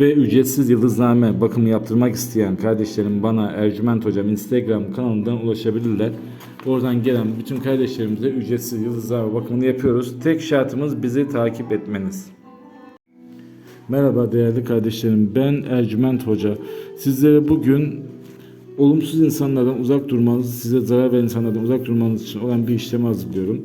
Ve ücretsiz yıldızname bakımı yaptırmak isteyen kardeşlerim bana Ercüment Hocam Instagram kanalından ulaşabilirler. Oradan gelen bütün kardeşlerimize ücretsiz yıldızname bakımını yapıyoruz. Tek şartımız bizi takip etmeniz. Merhaba değerli kardeşlerim ben Ercüment Hoca. Sizlere bugün olumsuz insanlardan uzak durmanız, size zarar veren insanlardan uzak durmanız için olan bir işlemi hazırlıyorum.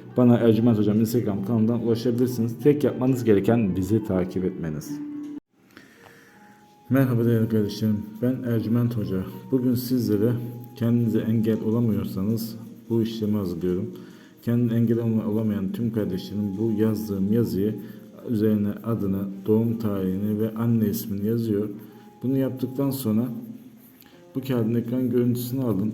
bana Ercüment Hocam Instagram kanalından ulaşabilirsiniz. Tek yapmanız gereken bizi takip etmeniz. Merhaba değerli kardeşlerim. Ben Ercüment Hoca. Bugün sizlere kendinize engel olamıyorsanız bu işlemi hazırlıyorum. Kendine engel olamayan tüm kardeşlerim bu yazdığım yazıyı üzerine adını, doğum tarihini ve anne ismini yazıyor. Bunu yaptıktan sonra bu kağıdın ekran görüntüsünü alın.